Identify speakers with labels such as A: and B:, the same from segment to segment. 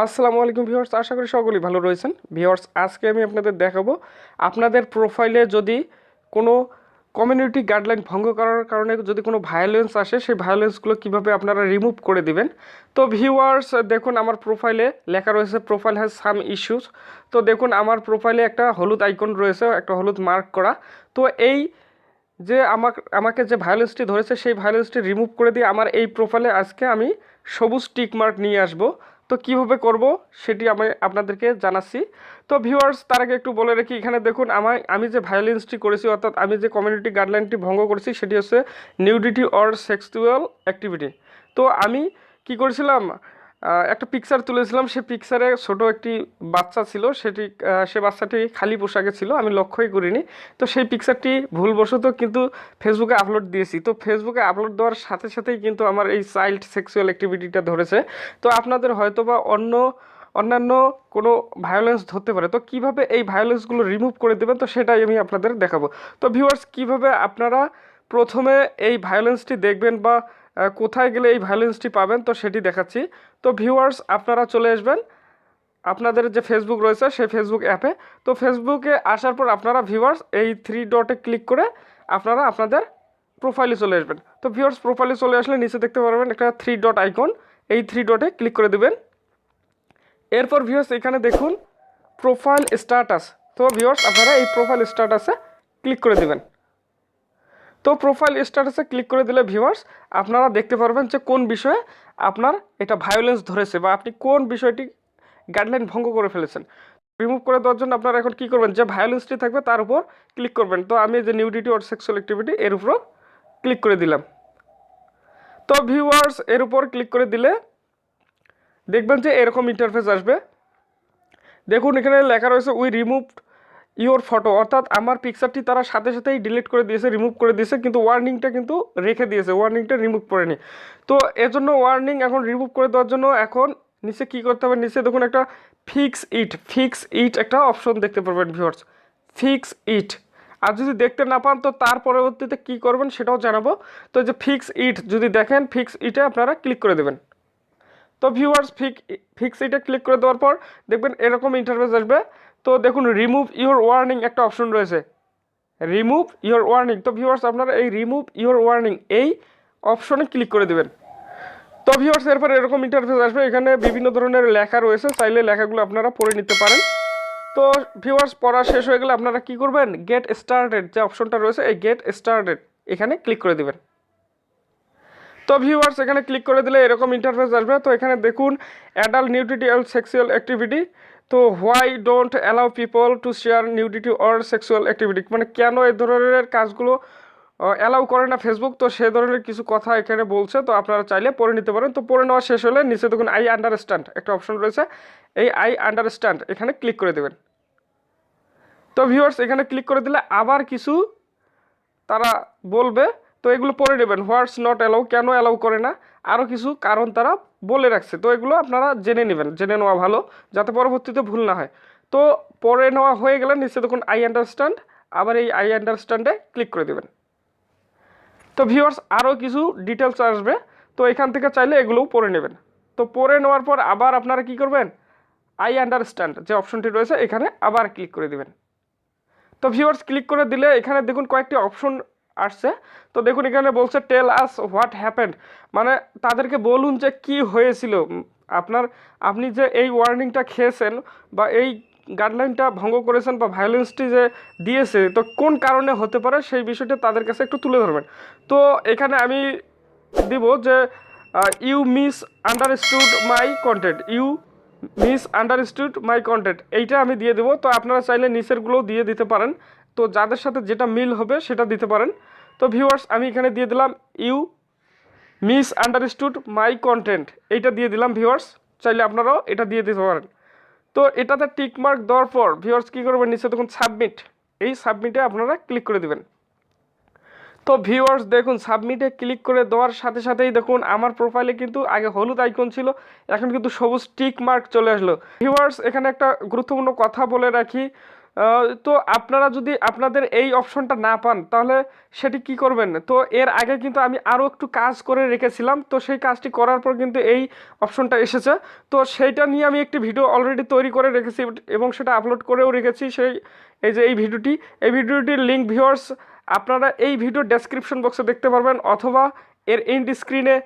A: আসসালামু আলাইকুম ভিউয়ার্স, আশা করি সকলেই ভালো রয়েছেন। ভিউয়ার্স, আজকে আমি আপনাদের দেখাবো আপনাদের প্রোফাইলে যদি কোনো কমিউনিটি গাইডলাইন ভঙ্গ করার কারণে যদি কোনো ভায়োলেন্স আসে, সেই ভায়োলেন্সগুলো কীভাবে আপনারা রিমুভ করে দিবেন? তো ভিউয়ার্স, দেখুন আমার প্রোফাইলে লেখা রয়েছে প্রোফাইল হ্যাজ সাম ইস্যুস তো দেখুন আমার প্রোফাইলে একটা হলুদ আইকন রয়েছে, একটা হলুদ মার্ক করা। তো এই যে আমাকে আমাকে যে ভায়োলেন্সটি ধরেছে, সেই ভায়োলেন্সটি রিমুভ করে দিয়ে আমার এই প্রোফাইলে আজকে আমি সবুজ টিক মার্ক নিয়ে আসব। তো কীভাবে করব সেটি আমি আপনাদেরকে জানাচ্ছি। তো ভিউয়ার্স তার আগে একটু বলে রাখি, এখানে দেখুন আমার, আমি যে ভায়োলেন্সটি করেছি, অর্থাৎ আমি যে কমিউনিটি গাইডলাইনটি ভঙ্গ করেছি, সেটি হচ্ছে নিউডিটি অর সেক্সুয়াল অ্যাক্টিভিটি তো আমি কি করেছিলাম? একটা পিকচার তুলেছিলাম। সে পিকচারে ছোট একটি বাচ্চা ছিল। সেটি সে বাচ্চাটি খালি পোশাকে ছিল। আমি লক্ষ্যই করিনি। তো সেই পিকচারটি ভুলবশত কিন্তু ফেসবুকে আপলোড দিয়েছি। তো ফেসবুকে আপলোড দেওয়ার সাথে সাথেই কিন্তু আমার এই চাইল্ড সেক্সুয়াল অ্যাক্টিভিটিটা ধরেছে। তো আপনাদের হয়তোবা অন্য, অন্যান্য কোনো ভায়োলেন্স ধরতে পারে। তো কীভাবে এই ভায়োলেন্সগুলো রিমুভ করে দেবেন? তো সেটাই আমি আপনাদের দেখাবো। তো ভিউয়ার্স কীভাবে আপনারা প্রথমে এই ভায়োলেন্সটি দেখবেন বা কোথায় গেলে এই ভায়োলেন্সটি পাবেন, তো সেটি দেখাচ্ছি। তো ভিউয়ার্স আপনারা চলে আসবেন। আপনাদের যে ফেসবুক রয়েছে, সেই ফেসবুক অ্যাপে তো ফেসবুকে আসার পর আপনারা ভিউয়ার্স এই থ্রি ডটে ক্লিক করে আপনারা আপনাদের প্রোফাইলে চলে আসবেন। তো ভিউয়ার্স প্রোফাইলে চলে আসলে নিচে দেখতে পারবেন একটা থ্রি ডট আইকন এই থ্রি ডটে ক্লিক করে দেবেন। এরপর ভিউয়ার্স এখানে দেখুন প্রোফাইল স্ট্যাটাস তো ভিউয়ার্স আপনারা এই প্রোফাইল স্ট্যাটাসে ক্লিক করে দেবেন। তো প্রোফাইল স্ট্যাটাসে ক্লিক করে দিলে ভিউয়ার্স আপনারা দেখতে পারবেন যে কোন বিষয়ে আপনার এটা ভায়োলেন্স ধরেছে বা আপনি কোন বিষয়টি গাইডলাইন ভঙ্গ করে ফেলেছেন। রিমুভ করে দেওয়ার জন্য আপনারা এখন কী করবেন? যে ভায়োলেন্সটি থাকবে তার উপর ক্লিক করবেন। তো আমি যে নিউডিটি অর সেক্সুয়াল অ্যাক্টিভিটি এর উপর ক্লিক করে দিলাম। তো ভিউয়ার্স এর উপর ক্লিক করে দিলে দেখবেন যে এরকম ইন্টারফেস আসবে। দেখুন এখানে লেখা রয়েছে উই রিমুভ ইওর ফটো, অর্থাৎ আমার পিকচারটি তারা সাথে সাথেই ডিলিট করে দিয়েছে রিমুভ করে দিয়েছে, কিন্তু ওয়ার্নিংটা কিন্তু রেখে দিয়েছে ওয়ার্নিংটা রিমুভ করেনি। তো এর জন্য ওয়ার্নিং এখন রিমুভ করে দেওয়ার জন্য এখন নিচে কী করতে হবে? নিচে দেখুন একটা ফিক্স ইট ফিক্স ইট একটা অপশন দেখতে পারবেন ভিউয়ার্স ফিক্স ইট আর যদি দেখতে না পান, তো তার পরবর্তীতে কী করবেন সেটাও জানাব। তো যে ফিক্স ইট যদি দেখেন ফিক্স ইটে আপনারা ক্লিক করে দেবেন। তো ভিউয়ার্স ফিক ফিক্স এটা ক্লিক করে দেওয়ার পর দেখবেন এরকম ইন্টারফেস আসবে। তো দেখুন রিমুভ ইওর ওয়ার্নিং একটা অপশন রয়েছে। রিমুভ ইওর ওয়ার্নিং তো ভিউয়ার্স আপনারা এই রিমুভ ইওর ওয়ার্নিং এই অপশনে ক্লিক করে দেবেন। তো ভিউয়ার্স এরপর এরকম ইন্টারফেস আসবে। এখানে বিভিন্ন ধরনের লেখা রয়েছে। চাইলে লেখাগুলো আপনারা পড়ে নিতে পারেন। তো ভিউয়ার্স পড়া শেষ হয়ে গেলে আপনারা কি করবেন? গেট স্টার্টেড যে অপশনটা রয়েছে, এই গেট স্টার্টেড এখানে ক্লিক করে দেবেন। তো ভিউয়ার্স এখানে ক্লিক করে দিলে এরকম ইন্টারফেস আসবে। তো এখানে দেখুন adult nudity and sexual activity তো why don't allow people to share nudity or sexual activity মানে কেন এই ধরনের কাজগুলো অ্যালাউ করে না ফেসবুক তো সে ধরনের কিছু কথা এখানে বলছে। তো আপনারা চাইলে পড়ে নিতে পারেন। তো পড়ে নেওয়া শেষ হলে নিচে দেখুন আই আন্ডারস্ট্যান্ড একটা অপশন রয়েছে। এই আই আন্ডারস্ট্যান্ড এখানে ক্লিক করে দেবেন। তো ভিউয়ার্স এখানে ক্লিক করে দিলে আবার কিছু তারা বলবে। তো এগুলো পড়ে নেবেন। হোয়াটস নট অ্যালাউ কেন অ্যালাউ করে না? আরও কিছু কারণ তারা বলে রাখছে। তো এগুলো আপনারা জেনে নেবেন, জেনে নেওয়া ভালো, যাতে পরবর্তীতে ভুল না হয়। তো পড়ে নেওয়া হয়ে গেলে নিচে দেখুন আই আন্ডারস্ট্যান্ড আবার এই আই আন্ডারস্ট্যান্ডে ক্লিক করে দেবেন। তো ভিউয়ার্স আরও কিছু ডিটেলস আসবে। তো এখান থেকে চাইলে এগুলোও পড়ে নেবেন। তো পড়ে নেওয়ার পর আবার আপনারা কি করবেন? আই আন্ডারস্ট্যান্ড যে অপশনটি রয়েছে, এখানে আবার ক্লিক করে দেবেন। তো ভিউয়ার্স ক্লিক করে দিলে এখানে দেখুন কয়েকটি অপশন আসছে। তো দেখুন, এখানে বলছে টেল আস হোয়াট হ্যাপেন্ড মানে তাদেরকে বলুন যে কি হয়েছিল। আপনার, আপনি যে এই ওয়ার্নিংটা খেয়েছেন বা এই গাইডলাইনটা ভঙ্গ করেছেন বা ভায়োলেন্সটি যে দিয়েছে, তো কোন কারণে হতে পারে সেই বিষয়টা তাদের কাছে একটু তুলে ধরবেন। তো এখানে আমি দিব যে you misunderstood my content you misunderstood my content এইটা আমি দিয়ে দেবো। তো আপনারা চাইলে নিচেরগুলো দিয়ে দিতে পারেন। তো যাদের সাথে যেটা মিল হবে সেটা দিতে পারেন। তো ভিউয়ার্স আমি এখানে দিয়ে দিলাম you misunderstood my content এইটা দিয়ে দিলাম ভিউয়ার্স চাইলে আপনারাও এটা দিয়ে দিতে পারেন। তো এটাতে টিক মার্ক দেওয়ার পর ভিউয়ার্স কী করবেন, নিচে দেখুন সাবমিট এই সাবমিটে আপনারা ক্লিক করে দেবেন। তো ভিউয়ার্স দেখুন সাবমিটে ক্লিক করে দেওয়ার সাথে সাথেই দেখুন আমার প্রোফাইলে কিন্তু আগে হলুদ আইকন ছিল, এখন কিন্তু সবুজ টিক মার্ক চলে আসলো। ভিউয়ার্স এখানে একটা গুরুত্বপূর্ণ কথা বলে রাখি তো আপনারা যদি আপনাদের এই অপশনটা না পান, তাহলে সেটি কি করবেন? তো এর আগে কিন্তু আমি আরও একটু কাজ করে রেখেছিলাম, তো সেই কাজটি করার পর কিন্তু এই অপশনটা এসেছে। তো সেইটা নিয়ে আমি একটি ভিডিও অলরেডি তৈরি করে রেখেছি এবং সেটা আপলোড করেও রেখেছি সেই, এই যে এই ভিডিওটি এই ভিডিওটির লিঙ্ক ভিউয়ার্স আপনারা এই ভিডিও ডেসক্রিপশন বক্সে দেখতে পারবেন অথবা এর এন্ড স্ক্রিনে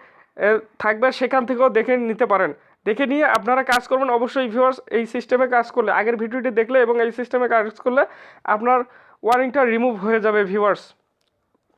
A: থাকবে, সেখান থেকেও দেখে নিতে পারেন। দেখে নিয়ে আপনারা কাজ করবেন। অবশ্যই ভিউয়ার্স এই সিস্টেমে কাজ করলে, আগের ভিডিওটি দেখলে এবং এই সিস্টেমে কাজ করলে আপনার ওয়ারিংটা রিমুভ হয়ে যাবে ভিউয়ার্স